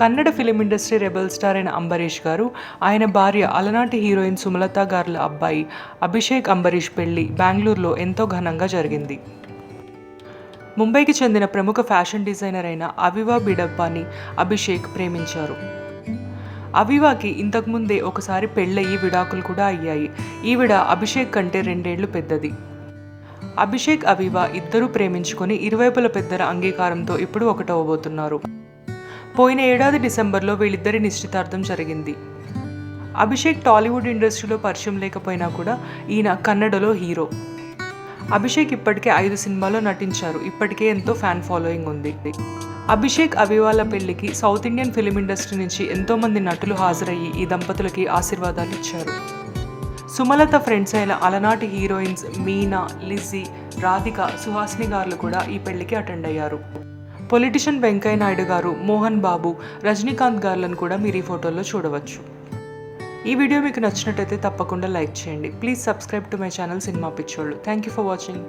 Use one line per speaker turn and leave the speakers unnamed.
Kannada film industry rebel star అయిన అంబరీష్ గారు ఆయన భార్య అలనాటి హీరోయిన్ సుమలత గారుల అబ్బాయి అభిషేక్ అంబరీష్ పెళ్ళి బెంగళూరులో ఎంతో ఘనంగా జరిగింది. ముంబైకి చెందిన ప్రముఖ ఫ్యాషన్ డిజైనర్ అయిన అవివా బిడప్పాని అభిషేక్ ప్రేమించారు. అవివాకి ఇంతకుముందే ఒకసారి పెళ్ళయి విడాకులు కూడా అయ్యాయి. ఈవిడ అభిషేక్ కంటే రెండేళ్ళు పెద్దది. అభిషేక్ అవివా ఇద్దరూ ప్రేమించుకొని ఇరువైపుల పెద్దల అంగీకారంతో ఇప్పుడు ఒకటవబోతున్నారు. పోయిన ఏడాది డిసెంబర్లో వీళ్ళిద్దరి నిశ్చితార్థం జరిగింది. అభిషేక్ టాలీవుడ్ ఇండస్ట్రీలో పరిచయం లేకపోయినా కూడా ఈయన కన్నడలో హీరో. అభిషేక్ ఇప్పటికే ఐదు సినిమాల్లో నటించారు. ఇప్పటికే ఎంతో ఫ్యాన్ ఫాలోయింగ్ ఉంది. అభిషేక్ అవివాల పెళ్ళికి సౌత్ ఇండియన్ ఫిలిం ఇండస్ట్రీ నుంచి ఎంతో మంది నటులు హాజరయ్యి ఈ దంపతులకి ఆశీర్వాదాలు ఇచ్చారు. సుమలత ఫ్రెండ్స్ అయిన అలనాటి హీరోయిన్స్ మీనా లిజీ రాధిక సుహాసిని గారులు కూడా ఈ పెళ్ళికి అటెండ్ అయ్యారు. పొలిటిషియన్ వెంకయ్య నాయుడు గారు మోహన్ బాబు రజనీకాంత్ గారులను కూడా మీరు ఈ ఫోటోల్లో చూడవచ్చు. ఈ వీడియో మీకు నచ్చినట్టయితే తప్పకుండా లైక్ చేయండి. Please subscribe to my channel cinema పిచ్చోళ్ళు. Thank you for watching